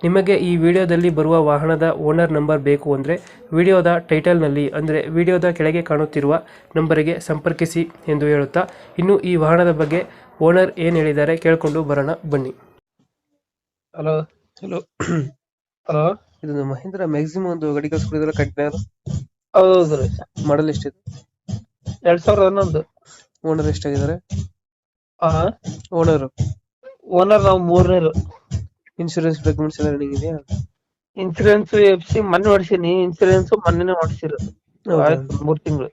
ನಿಮಗೆ ಈ ವಿಡಿಯೋದಲ್ಲಿ ಬರುವ ವಾಹನದ ಓನರ್ ನಂಬರ್ ಬೇಕು ಅಂದರೆ ವಿಡಿಯೋದ ಟೈಟಲ್ನಲ್ಲಿ ಅಂದರೆ ವಿಡಿಯೋದ ಕೆಳಗೆ ಕಾಣುತ್ತಿರುವ ನಂಬರಿಗೆ ಸಂಪರ್ಕಿಸಿ ಎಂದು ಹೇಳುತ್ತಾ ಇನ್ನು ಈ ವಾಹನದ ಬಗ್ಗೆ ಓನರ್ ಏನು ಹೇಳಿದ್ದಾರೆ ಕೇಳಿಕೊಂಡು ಬರೋಣ ಬನ್ನಿ. ಹಲೋ ಹಲೋ ಹಲೋ ಇದು ಮಹೇಂದ್ರ ಮ್ಯಾಕ್ಸಿಮಮ್ ಒಂದು ಗಾಡಿ ಕಳ್ಸ್ಕೊಡಿದ್ರೆ ಕಂಟೈನರ್ ಹೌದು ರೀ. ಮಾಡಲ್ ಎಷ್ಟಿದೆ? ಎರಡ್ ಸಾವಿರದ ಹನ್ನೊಂದು. ಓನರ್ ಎಷ್ಟಾಗಿದ್ದಾರೆ? ಆ ಓನರು ಓನರ್ ನಾವು ಮೂರನೇರು ಇನ್ಶೂರೆನ್ಸ್ ಡಾಕ್ಯುಮೆಂಟ್ಸ್ ಎಲ್ಲ ರನ್ನಿಂಗ್ ಇದೆಯಾ? ಇನ್ಸೂರೆನ್ಸ್ ಎಫ್ ಸಿ ಮೊನ್ನೆ ಹೊಡ್ಸೀನಿ ಇನ್ಸೂರೆನ್ಸ್ ಮೊನ್ನೆ ಹೊಡ್ಸಿರೋದು ಹೌದಾ? ಆಯ್ತು ಮೂರ್ ತಿಂಗಳು.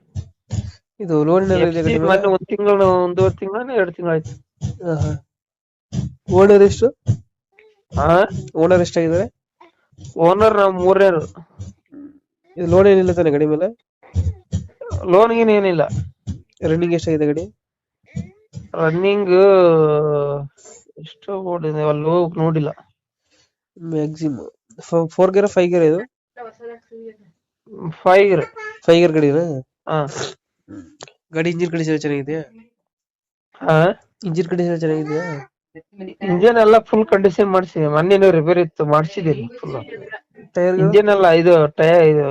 ಇದು ಲೋನ್ ಮೊನ್ನೆ ಒಂದ್ ತಿಂಗಳು ಒಂದೂವರೆ ತಿಂಗಳು ಎರಡು ತಿಂಗಳು ಆಯ್ತು. ಓನರ್ ಎಷ್ಟು? ಆ? ಓನರ್ ಎಷ್ಟಾಗಿದ್ದಾರೆ? ಓನರ್ ನಾವು ಮೂರನೇರು. ಇದು ಲೋನ್ ಏನಿಲ್ಲ ತಾನೆ ಗಡಿ ಮೇಲೆ? ಲೋನ್ ಗೀನ್ ಏನಿಲ್ಲ. ರನ್ನಿಂಗ್ ಎಷ್ಟಾಗಿದೆ ಗಾಡಿ? ರನ್ನಿಂಗ್ ಎಷ್ಟು ಓಡಿದೆ. ಅಲ್ಲಿ ಹೋಗ್ ನೋಡಿಲ್ಲ. Maximum four gear five gear ಇದು? ಫೈವ್ ಫೈವ್ ಗೇರ್ ಗಡಿ ಹಾ. ಗಾಡಿ ಇಂಜಿನ್ ಕಂಡೀಷನ್ ಚೆನ್ನಾಗಿದೆಯಾ? ಹಾ? ಇಂಜಿನ್ ಕಂಡೀಷನ್ ಚೆನ್ನಾಗಿದೆಯಾ? ಇಂಜಿನ್ ಎಲ್ಲ ಫುಲ್ ಕಂಡೀಷನ್ ಮಾಡ್ಸಿ ಮೊನ್ನೆ ರಿಪೇರ್ ಇತ್ತು ಮಾಡ್ಸಿದೀನಿ ಫುಲ್ ಟೈರ್ ಇಂಜಿನ್ ಎಲ್ಲ ಇದು ಟೈರ್ ಇದು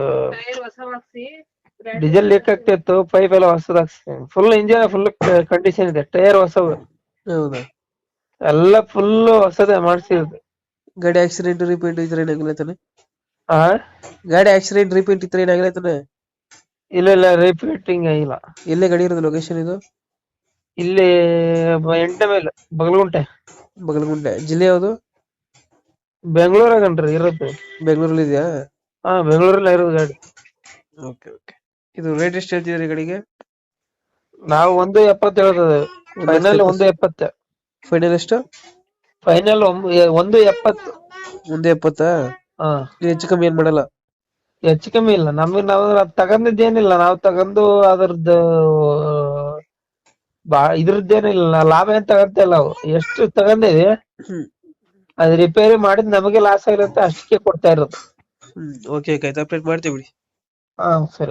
ಡೀಸೆಲ್ ಲೀಕ್ ಆಗ್ತಿತ್ತು ಪೈಪ್ ಎಲ್ಲ ಹೊಸದ್ ಹಾಕ್ಸ್ತೀನಿ ಫುಲ್ ಇಂಜಿನ್ ಫುಲ್ ಕಂಡೀಷನ್ ಇದೆ. ಟೈರ್ ಹೊಸವು. ಹೌದಾ? ಎಲ್ಲ ಫುಲ್ ಹೊಸದೇ ಮಾಡ್ಸಿರೋದು. ಗಾಡಿ ಆಕ್ಸಿಡೆಂಟ್ ರಿಪೇಂಟ್ ಇದ್ರೆ ತರ ಏನಾಗಿಲ್ಲ ಆ? ಗಾಡಿ ಆಕ್ಸಿಡೆಂಟ್ ರಿಪೇಂಟ್ ಇದ್ರೆ ತರ ಏನಾಗಿಲ್ಲ ಇಲ್ಲ ಇಲ್ಲ ರಿಪೇಟಿಂಗ್ ಇಲ್ಲ ಎಲ್ಲೇ ಗಾಡಿ ಇರೋದು ಲೊಕೇಶನ್ ಇದು? ಇಲ್ಲಿ ಎಂಟ ಮೇಲೆ ಬಗಲಗುಂಟೆ. ಬಗಲಗುಂಟೆ. ಜಿಲ್ಲೆ ಯಾವುದು? ಬೆಂಗಳೂರಾಗನ್ರಿ ಇರೋದು ಬೆಂಗಳೂರಲ್ಲಿ ಇದೆಯಾ? ಹಾ ಬೆಂಗಳೂರಲ್ಲಿ ಇರೋದು ಗಾಡಿ. Okay okay. ಇದು ರೇಟ್ ಎಷ್ಟು ಹೇಳ್ತಿದ್ದೀರಿ ಗಾಡಿಗೆ? ನಾವು ಒಂದು ಎಪ್ಪತ್ತು ಹೇಳ್ತದೆ ಫೈನಲ್ ಒಂದು ಎಪ್ಪತ್ತು. ಫೈನಲ್ ಎಷ್ಟು? ಫೈನಲ್ ಒಂದು ಎಪ್ಪತ್ತು. ಒಂದು ಎಪ್ಪತ್ತಾ? ಹಾ. ಹೆಚ್ಚು ಕಮ್ಮಿ ಏನ್ ಮಾಡಲ್ಲ? ಹೆಚ್ಚು ಕಮ್ಮಿ ಇಲ್ಲ. ನಮಗೆ ನಾವು ತಗೊಂಡಿದ್ದೇನಿಲ್ಲ ನಾವು ತಗೊಂಡು ಅದ್ರದ್ದು ಬಾ ಇದ್ರದ್ದೇನಿಲ್ಲ. ಲಾಭ ಏನ್ ತಗಂತ ಇಲ್ಲ ನಾವು ಎಷ್ಟು ತಗೊಂಡೇವಿ ಅದ್ ರಿಪೇರಿ ಮಾಡಿದ್ ನಮಗೆ ಲಾಸ್ ಆಗಿರುತ್ತೆ ಅಷ್ಟಕ್ಕೆ ಕೊಡ್ತಾ ಇರೋದು. ಓಕೆ ಆಯ್ತು. ಅಪ್ಡೇಟ್ ಮಾಡ್ತೀವಿ ಬಿಡಿ. ಹಾ ಸರಿ.